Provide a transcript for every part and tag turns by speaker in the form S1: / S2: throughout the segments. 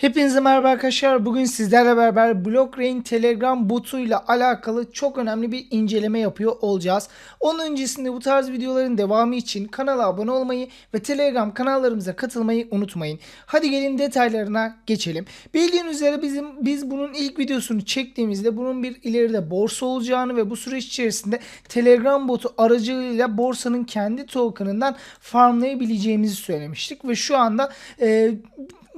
S1: Hepinize merhaba arkadaşlar. Bugün sizlerle beraber BlockRain Telegram botuyla alakalı çok önemli bir inceleme yapıyor olacağız. Onun öncesinde bu tarz videoların devamı için kanala abone olmayı ve Telegram kanallarımıza katılmayı unutmayın. Hadi gelin detaylarına geçelim. Bildiğiniz üzere bizim biz bunun ilk videosunu çektiğimizde bunun bir ileride borsa olacağını ve bu süreç içerisinde Telegram botu aracılığıyla borsanın kendi token'ından farmlayabileceğimizi söylemiştik ve şu anda e,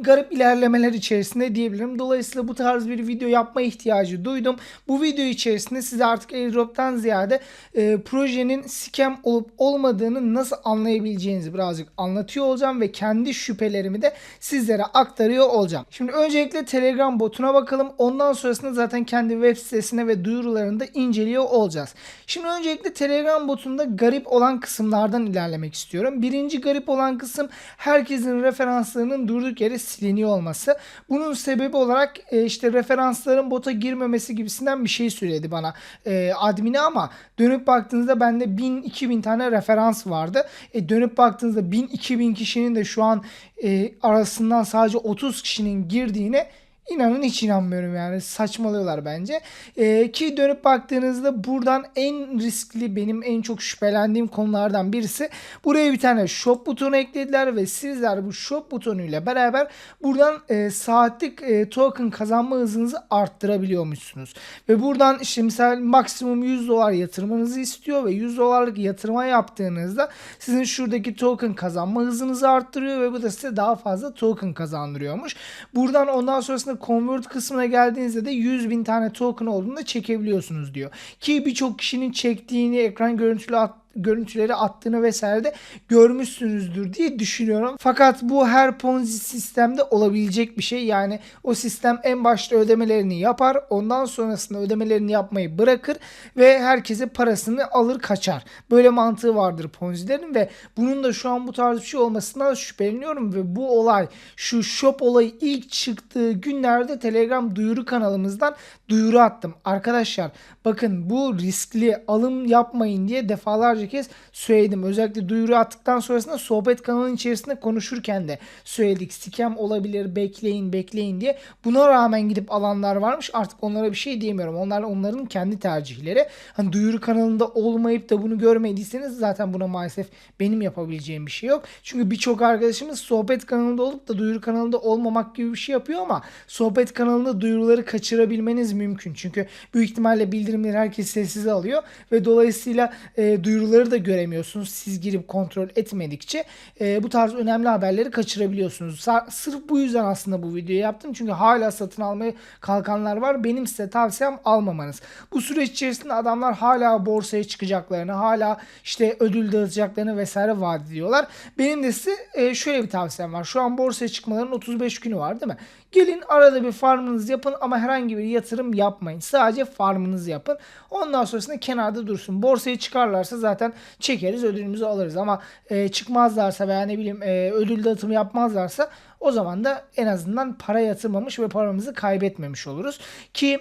S1: garip ilerlemeler içerisinde diyebilirim. Dolayısıyla bu tarz bir video yapma ihtiyacı duydum. Bu video içerisinde size artık airdrop'tan ziyade e, projenin scam olup olmadığını nasıl anlayabileceğinizi birazcık anlatıyor olacağım ve kendi şüphelerimi de sizlere aktarıyor olacağım. Şimdi öncelikle Telegram botuna bakalım. Ondan sonrasında zaten kendi web sitesine ve duyurularını da inceliyor olacağız. Şimdi öncelikle Telegram botunda garip olan kısımlardan ilerlemek istiyorum. Birinci garip olan kısım herkesin referanslarının durduk yere siliniyor olması. Bunun sebebi olarak e, işte referansların bota girmemesi gibisinden bir şey söyledi bana e, admini ama dönüp baktığınızda bende 1000-2000 tane referans vardı. E, dönüp baktığınızda 1000-2000 kişinin de şu an e, arasından sadece 30 kişinin girdiğine İnanın hiç inanmıyorum yani saçmalıyorlar bence. Ee, ki dönüp baktığınızda buradan en riskli benim en çok şüphelendiğim konulardan birisi buraya bir tane shop butonu eklediler ve sizler bu shop butonuyla beraber buradan e, saatlik e, token kazanma hızınızı arttırabiliyormuşsunuz. Ve buradan işte misal maksimum 100 dolar yatırmanızı istiyor ve 100 dolarlık yatırma yaptığınızda sizin şuradaki token kazanma hızınızı arttırıyor ve bu da size daha fazla token kazandırıyormuş. Buradan ondan sonrasında convert kısmına geldiğinizde de 100 bin tane token olduğunda çekebiliyorsunuz diyor. Ki birçok kişinin çektiğini ekran görüntülü at görüntüleri attığını vesaire de görmüşsünüzdür diye düşünüyorum. Fakat bu her Ponzi sistemde olabilecek bir şey. Yani o sistem en başta ödemelerini yapar. Ondan sonrasında ödemelerini yapmayı bırakır ve herkese parasını alır kaçar. Böyle mantığı vardır Ponzi'lerin ve bunun da şu an bu tarz bir şey olmasından şüpheleniyorum ve bu olay şu shop olayı ilk çıktığı günlerde Telegram duyuru kanalımızdan duyuru attım. Arkadaşlar bakın bu riskli alım yapmayın diye defalarca kez söyledim. Özellikle duyuru attıktan sonrasında sohbet kanalının içerisinde konuşurken de söyledik. Scam olabilir bekleyin bekleyin diye. Buna rağmen gidip alanlar varmış. Artık onlara bir şey diyemiyorum. Onlar onların kendi tercihleri. Hani duyuru kanalında olmayıp da bunu görmediyseniz zaten buna maalesef benim yapabileceğim bir şey yok. Çünkü birçok arkadaşımız sohbet kanalında olup da duyuru kanalında olmamak gibi bir şey yapıyor ama sohbet kanalında duyuruları kaçırabilmeniz mümkün. Çünkü büyük ihtimalle bildirimleri herkes sessize alıyor ve dolayısıyla e, duyuruları da göremiyorsunuz. Siz girip kontrol etmedikçe e, bu tarz önemli haberleri kaçırabiliyorsunuz. Sırf bu yüzden aslında bu videoyu yaptım. Çünkü hala satın almaya kalkanlar var. Benim size tavsiyem almamanız. Bu süreç içerisinde adamlar hala borsaya çıkacaklarını, hala işte ödül dağıtacaklarını vesaire vaat ediyorlar. Benim de size e, şöyle bir tavsiyem var. Şu an borsaya çıkmalarının 35 günü var değil mi? Gelin arada bir farmınızı yapın ama herhangi bir yatırım yapmayın. Sadece farmınızı yapın. Ondan sonrasında kenarda dursun. Borsaya çıkarlarsa zaten çekeriz ödülümüzü alırız ama e, çıkmazlarsa veya ne bileyim e, ödül dağıtımı yapmazlarsa o zaman da en azından para yatırmamış ve paramızı kaybetmemiş oluruz. Ki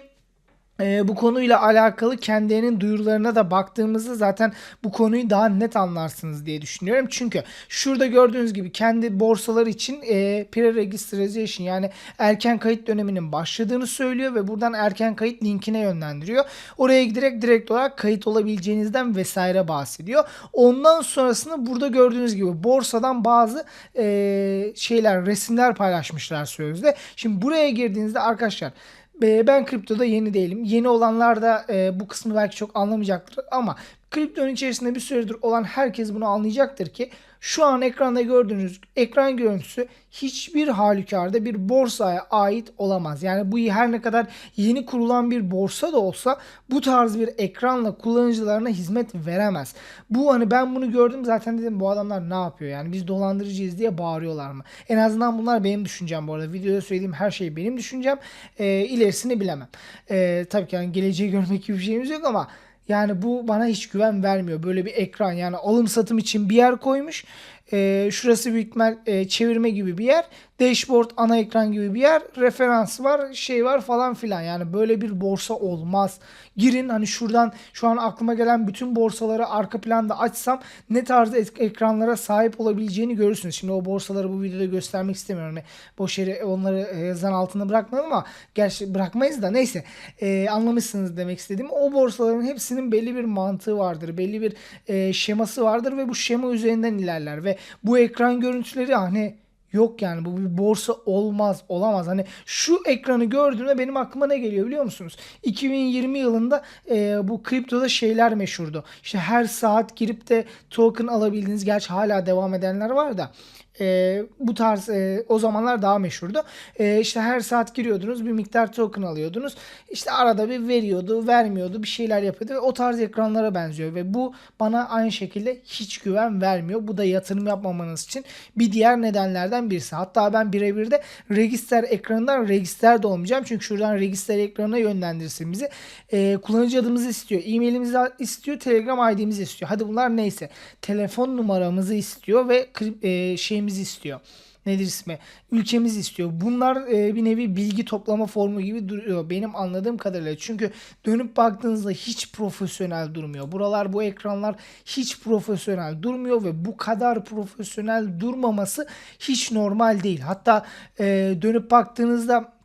S1: ee, bu konuyla alakalı kendilerinin duyurularına da baktığımızda zaten bu konuyu daha net anlarsınız diye düşünüyorum. Çünkü şurada gördüğünüz gibi kendi borsalar için e, pre-registration yani erken kayıt döneminin başladığını söylüyor ve buradan erken kayıt linkine yönlendiriyor. Oraya giderek direkt olarak kayıt olabileceğinizden vesaire bahsediyor. Ondan sonrasında burada gördüğünüz gibi borsadan bazı e, şeyler, resimler paylaşmışlar sözde. Şimdi buraya girdiğinizde arkadaşlar e, ben kriptoda yeni değilim. Yeni olanlar da e, bu kısmı belki çok anlamayacaktır ama kriptonun içerisinde bir süredir olan herkes bunu anlayacaktır ki şu an ekranda gördüğünüz ekran görüntüsü hiçbir halükarda bir borsaya ait olamaz. Yani bu her ne kadar yeni kurulan bir borsa da olsa bu tarz bir ekranla kullanıcılarına hizmet veremez. Bu hani ben bunu gördüm zaten dedim bu adamlar ne yapıyor yani biz dolandırıcıyız diye bağırıyorlar mı? En azından bunlar benim düşüncem bu arada. Videoda söylediğim her şey benim düşüncem. E, ilerisini bilemem. E, tabii ki yani geleceği görmek gibi bir şeyimiz yok ama yani bu bana hiç güven vermiyor. Böyle bir ekran yani alım satım için bir yer koymuş. E, şurası büyük ihtimal e, çevirme gibi bir yer. Dashboard ana ekran gibi bir yer. Referans var, şey var falan filan. Yani böyle bir borsa olmaz. Girin hani şuradan şu an aklıma gelen bütün borsaları arka planda açsam ne tarzda ek- ekranlara sahip olabileceğini görürsünüz. Şimdi o borsaları bu videoda göstermek istemiyorum. Yani boş yere onları e, zan altında bırakmayalım ama gerçi bırakmayız da neyse E, anlamışsınız demek istediğim. O borsaların hepsinin belli bir mantığı vardır. Belli bir e, şeması vardır ve bu şema üzerinden ilerler ve bu ekran görüntüleri hani Yok yani bu bir borsa olmaz olamaz. Hani şu ekranı gördüğümde benim aklıma ne geliyor biliyor musunuz? 2020 yılında e, bu kriptoda şeyler meşhurdu. İşte her saat girip de token alabildiğiniz gerçi hala devam edenler var da e, bu tarz e, o zamanlar daha meşhurdu. E, işte her saat giriyordunuz bir miktar token alıyordunuz. İşte arada bir veriyordu vermiyordu bir şeyler yapıyordu ve o tarz ekranlara benziyor ve bu bana aynı şekilde hiç güven vermiyor. Bu da yatırım yapmamanız için bir diğer nedenlerden birisi. Hatta ben birebir de register ekranından register de olmayacağım. Çünkü şuradan register ekranına yönlendirsin bizi. E, kullanıcı adımızı istiyor. E-mailimizi istiyor. Telegram ID'mizi istiyor. Hadi bunlar neyse. Telefon numaramızı istiyor ve e, şeyimizi istiyor. Nedir ismi? Ülkemiz istiyor. Bunlar e, bir nevi bilgi toplama formu gibi duruyor benim anladığım kadarıyla. Çünkü dönüp baktığınızda hiç profesyonel durmuyor. Buralar bu ekranlar hiç profesyonel durmuyor ve bu kadar profesyonel durmaması hiç normal değil. Hatta e, dönüp baktığınızda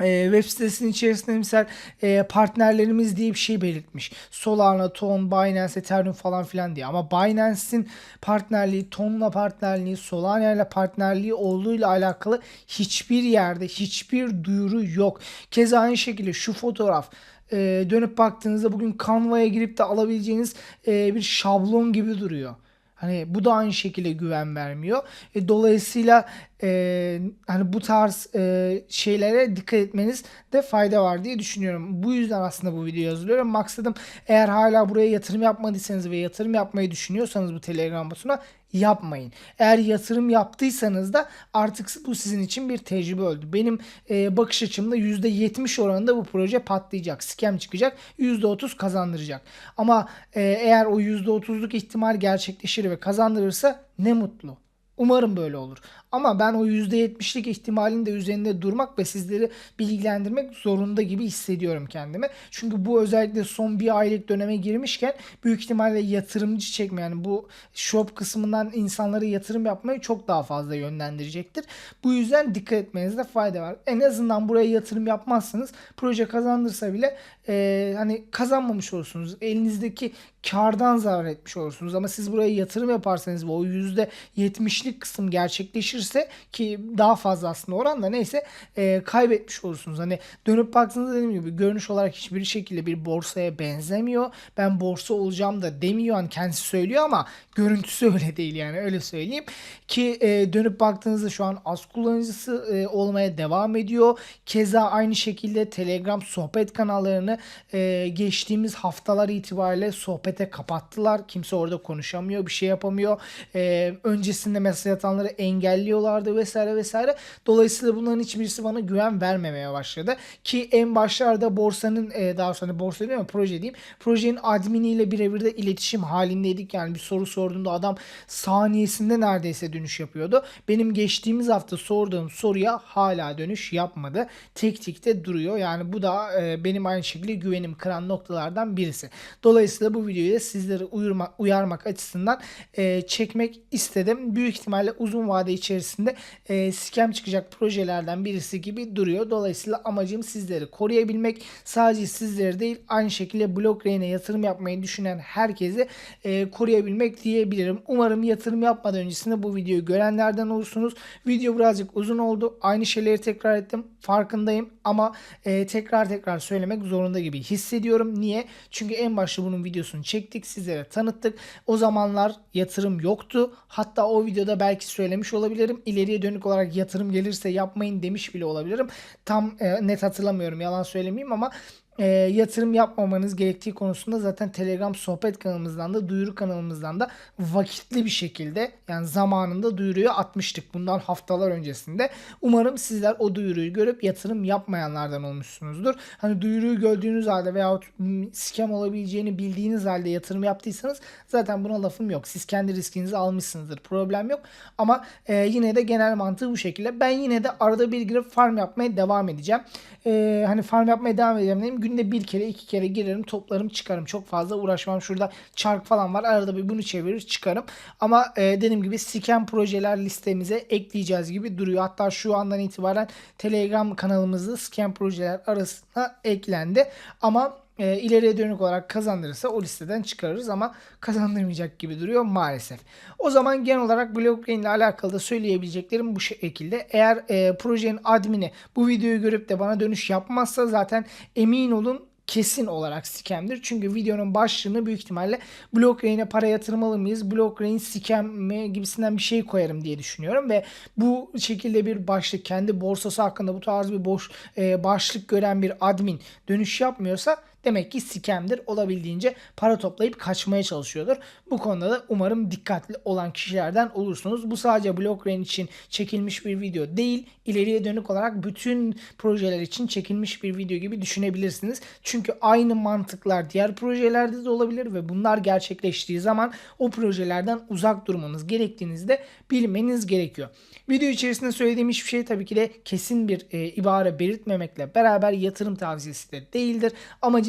S1: e, web sitesinin içerisinde misal e, partnerlerimiz diye bir şey belirtmiş. Solana, Ton, Binance, Ethereum falan filan diye. Ama Binance'in partnerliği, Ton'la partnerliği, Solana ile partnerliği olduğuyla alakalı hiçbir yerde hiçbir duyuru yok. Keza aynı şekilde şu fotoğraf e, dönüp baktığınızda bugün Canva'ya girip de alabileceğiniz e, bir şablon gibi duruyor. Hani bu da aynı şekilde güven vermiyor. E, dolayısıyla e, hani bu tarz e, şeylere dikkat etmeniz de fayda var diye düşünüyorum. Bu yüzden aslında bu videoyu hazırlıyorum. Maksadım eğer hala buraya yatırım yapmadıysanız ve yatırım yapmayı düşünüyorsanız bu Telegram botuna yapmayın. Eğer yatırım yaptıysanız da artık bu sizin için bir tecrübe oldu. Benim e, bakış açımda %70 oranında bu proje patlayacak. Scam çıkacak. %30 kazandıracak. Ama e, eğer o %30'luk ihtimal gerçekleşir ve kazandırırsa ne mutlu. Umarım böyle olur. Ama ben o %70'lik ihtimalin de üzerinde durmak ve sizleri bilgilendirmek zorunda gibi hissediyorum kendimi. Çünkü bu özellikle son bir aylık döneme girmişken büyük ihtimalle yatırımcı çekme yani bu shop kısmından insanları yatırım yapmayı çok daha fazla yönlendirecektir. Bu yüzden dikkat etmenizde fayda var. En azından buraya yatırım yapmazsanız proje kazandırsa bile e, hani kazanmamış olursunuz. Elinizdeki kardan zarar etmiş olursunuz. Ama siz buraya yatırım yaparsanız ve o %70'lik kısım gerçekleşirse ki daha fazla aslında oran da neyse e, kaybetmiş olursunuz. Hani dönüp baktığınızda dediğim gibi görünüş olarak hiçbir şekilde bir borsaya benzemiyor. Ben borsa olacağım da demiyor. Hani kendisi söylüyor ama görüntüsü öyle değil yani öyle söyleyeyim. Ki e, dönüp baktığınızda şu an az kullanıcısı e, olmaya devam ediyor. Keza aynı şekilde Telegram sohbet kanallarını e, geçtiğimiz haftalar itibariyle sohbete kapattılar. Kimse orada konuşamıyor, bir şey yapamıyor. E, öncesinde mesaj atanları engelliyorlardı vesaire vesaire. Dolayısıyla bunların hiçbirisi bana güven vermemeye başladı. Ki en başlarda borsanın e, daha sonra borsa değil mi proje diyeyim. Projenin adminiyle birebir de iletişim halindeydik. Yani bir soru sorduğunda adam saniyesinde neredeyse dönüş yapıyordu. Benim geçtiğimiz hafta sorduğum soruya hala dönüş yapmadı. Tek tikte duruyor. Yani bu da e, benim aynı şekilde güvenim kıran noktalardan birisi. Dolayısıyla bu videoyu da sizleri uyarmak, uyarmak açısından e, çekmek istedim. Büyük ihtimalle uzun vade içerisinde e, scam çıkacak projelerden birisi gibi duruyor. Dolayısıyla amacım sizleri koruyabilmek. Sadece sizleri değil aynı şekilde Blockchain'e yatırım yapmayı düşünen herkesi e, koruyabilmek diyebilirim. Umarım yatırım yapmadan öncesinde bu videoyu görenlerden olursunuz. Video birazcık uzun oldu. Aynı şeyleri tekrar ettim. Farkındayım ama e, tekrar tekrar söylemek zorunda gibi hissediyorum. Niye? Çünkü en başta bunun videosunu çektik. Sizlere tanıttık. O zamanlar yatırım yoktu. Hatta o videoda belki söylemiş olabilirim. İleriye dönük olarak yatırım gelirse yapmayın demiş bile olabilirim. Tam e, net hatırlamıyorum yalan söylemeyeyim ama e, yatırım yapmamanız gerektiği konusunda zaten Telegram sohbet kanalımızdan da duyuru kanalımızdan da vakitli bir şekilde yani zamanında duyuruyu atmıştık bundan haftalar öncesinde. Umarım sizler o duyuruyu görüp yatırım yapmayanlardan olmuşsunuzdur. Hani duyuruyu gördüğünüz halde veyahut scam olabileceğini bildiğiniz halde yatırım yaptıysanız zaten buna lafım yok. Siz kendi riskinizi almışsınızdır. Problem yok. Ama e, yine de genel mantığı bu şekilde. Ben yine de arada bir girip farm yapmaya devam edeceğim. E, hani farm yapmaya devam edeceğim Günde bir kere iki kere girerim toplarım çıkarım. Çok fazla uğraşmam. Şurada çark falan var. Arada bir bunu çevirir çıkarım. Ama e, dediğim gibi scam projeler listemize ekleyeceğiz gibi duruyor. Hatta şu andan itibaren Telegram kanalımızda scam projeler arasına eklendi. Ama e, ileriye dönük olarak kazandırırsa o listeden çıkarırız ama kazandırmayacak gibi duruyor maalesef. O zaman genel olarak blockchain ile alakalı da söyleyebileceklerim bu şekilde. Eğer e, projenin admini bu videoyu görüp de bana dönüş yapmazsa zaten emin olun kesin olarak scam'dir. Çünkü videonun başlığını büyük ihtimalle Blockchain'e para yatırmalı mıyız? Blockchain scam mi gibisinden bir şey koyarım diye düşünüyorum ve bu şekilde bir başlık kendi borsası hakkında bu tarz bir boş e, başlık gören bir admin dönüş yapmıyorsa demek ki scam'dir. Olabildiğince para toplayıp kaçmaya çalışıyordur. Bu konuda da umarım dikkatli olan kişilerden olursunuz. Bu sadece Blockchain için çekilmiş bir video değil. İleriye dönük olarak bütün projeler için çekilmiş bir video gibi düşünebilirsiniz. Çünkü aynı mantıklar diğer projelerde de olabilir ve bunlar gerçekleştiği zaman o projelerden uzak durmanız gerektiğinizi de bilmeniz gerekiyor. Video içerisinde söylediğim hiçbir şey tabii ki de kesin bir e, ibare belirtmemekle beraber yatırım tavsiyesi de değildir.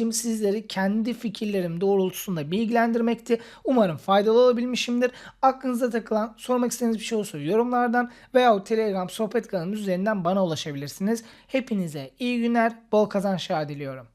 S1: Amacım sizleri kendi fikirlerim doğrultusunda bilgilendirmekti. Umarım faydalı olabilmişimdir. Aklınıza takılan, sormak istediğiniz bir şey olursa yorumlardan veya Telegram sohbet kanalımız üzerinden bana ulaşabilirsiniz. Hepinize iyi günler, bol kazançlar diliyorum.